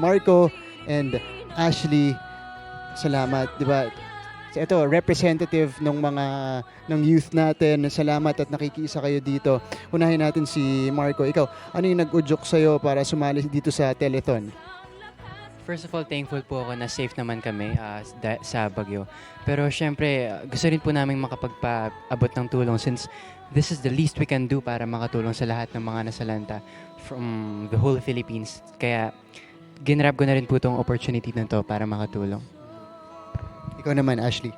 Marco and Ashley. Salamat, di ba? Ito, representative ng mga ng youth natin. Salamat at nakikisa kayo dito. Unahin natin si Marco. Ikaw, ano yung nag-udyok sa'yo para sumali dito sa telethon? First of all, thankful po ako na safe naman kami da- sa Baguio. Pero syempre, gusto rin po namin makapagpaabot ng tulong since this is the least we can do para makatulong sa lahat ng mga nasalanta from the whole Philippines. Kaya ginrab ko na rin po itong opportunity na to para makatulong. Ikaw naman, Ashley.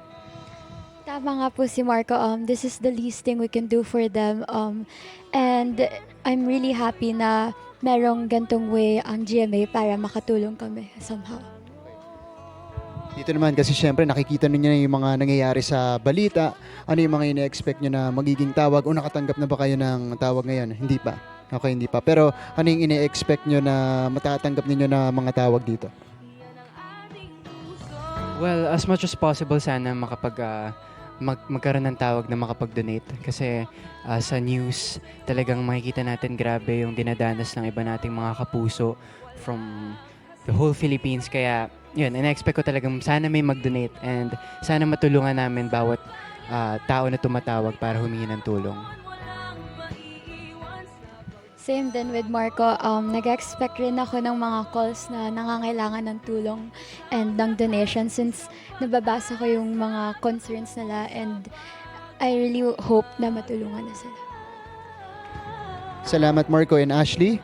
Tama nga po si Marco. Um, this is the least thing we can do for them. Um, and I'm really happy na merong gantong way ang GMA para makatulong kami somehow. Dito naman kasi syempre nakikita ninyo na yung mga nangyayari sa balita. Ano yung mga ine-expect nyo na magiging tawag o nakatanggap na ba kayo ng tawag ngayon? Hindi pa. Okay, hindi pa. Pero ano yung ine-expect nyo na matatanggap ninyo na mga tawag dito? Well, as much as possible sana makapag ah, mag magkaroon ng tawag na makapag-donate kasi ah, sa news talagang makikita natin grabe yung dinadanas ng iba nating mga kapuso from the whole Philippines kaya yun, in-expect ko talagang sana may mag-donate and sana matulungan namin bawat ah, tao na tumatawag para humingi ng tulong. Same din with Marco. Um, nag-expect rin ako ng mga calls na nangangailangan ng tulong and ng donation since nababasa ko yung mga concerns nila and I really hope na matulungan na sila. Salamat Marco and Ashley.